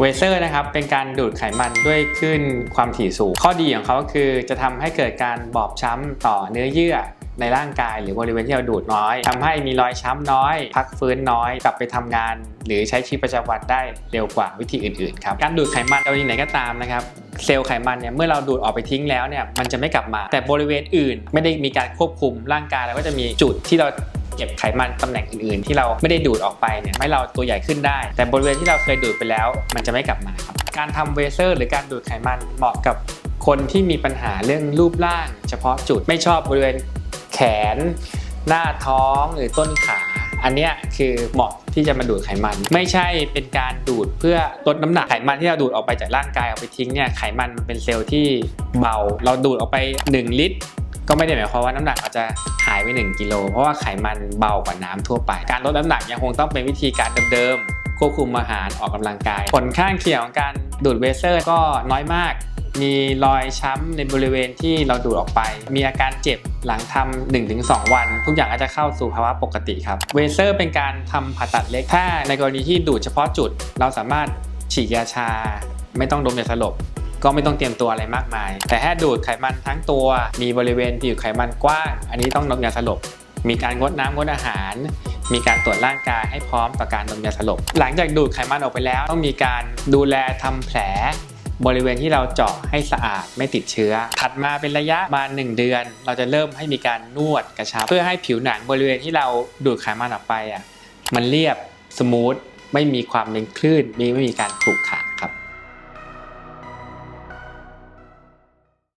เวเซอร์นะครับเป็นการดูดไขมันด้วยคลื่นความถี่สูง ข้อดีของเขาก็คือจะทำให้เกิดการบอบช้ำต่อเนื้อเยื่อในร่างกายหรือบริเวณที่เราดูดน้อยทำให้มีรอยช้ำน้อย พักฟื้นน้อย กลับไปทำงาน หรือใช้ชีวิตประจำวันได้เร็วกว่าวิธีอื่นๆครับการดูดไขมันกรณีไหนก็ตามนะครับเซลล์ไขมันเนี่ยเมื่อเราดูดออกไปทิ้งแล้วเนี่ยมันจะไม่กลับมา แต่บริเวณอื่น ไม่ได้มีการควบคุมร่างกายเราก็จะมีจุดที่เรา เก็บไขมันตำแหน่งอื่นๆ ที่เราไม่ได้ดูดออกไปเนี่ยให้เราตัวใหญ่ขึ้นได้ แต่บริเวณที่เราเคยดูดไปแล้ว มันจะไม่กลับมาครับการทำเวเซอร์ หรือการดูดไขมันเหมาะกับคนที่มีปัญหาเรื่องรูปร่าง เฉพาะจุดไม่ชอบบริเวณแขน หน้าท้องหรือต้นขาอันนี้คือเหมาะที่จะมาดูดไขมัน ไม่ใช่เป็นการดูดเพื่อลดน้ำหนักไขมันที่เราดูดออกไปจากร่างกายเอาไปทิ้งเนี่ยไขมันมันเป็นเซลล์ที่เบา เราดูดออกไป 1 ลิตร ก็ไม่ได้หมายความว่าน้ำหนักอาจจะหายไป 1 กิโล เพราะว่าไขมันเบากว่าน้ำทั่วไป การลดน้ำหนักยังคงต้องเป็นวิธีการเดิมๆ ควบคุมอาหารออกกำลังกาย ผลข้างเคียงของการดูดเวเซอร์ก็น้อยมาก มีรอยช้ำในบริเวณที่เราดูดออกไป มีอาการเจ็บหลังทำ1-2 วัน ทุกอย่างก็จะเข้าสู่ภาวะปกติครับ เวเซอร์เป็นการทำผ่าตัดเล็กถ้าในกรณีที่ดูดเฉพาะจุด เราสามารถฉีดยาชา ไม่ต้องดมยาสลบ ก็ไม่ต้องเตรียมตัวอะไรมากมาย แต่ถ้าดูดไขมันทั้งตัว มีบริเวณที่อยู่ไขมันกว้าง อันนี้ต้องดมยาสลบ มีการงดน้ำงดอาหาร มีการตรวจร่างกายให้พร้อมต่อการดมยาสลบ หลังจากดูดไขมันออกไปแล้ว ต้องมีการดูแลทำแผล บริเวณที่เราเจาะให้สะอาดไม่ติดเชื้อ ถัดมาเป็นระยะมา1เดือน เราจะเริ่มให้มีการนวดกระชับ เพื่อให้ผิวหนังบริเวณที่เราดูดไขมันออกไปอะมันเรียบสมูทไม่มีความเป็นคลื่นมีไม่มีการขรุขระ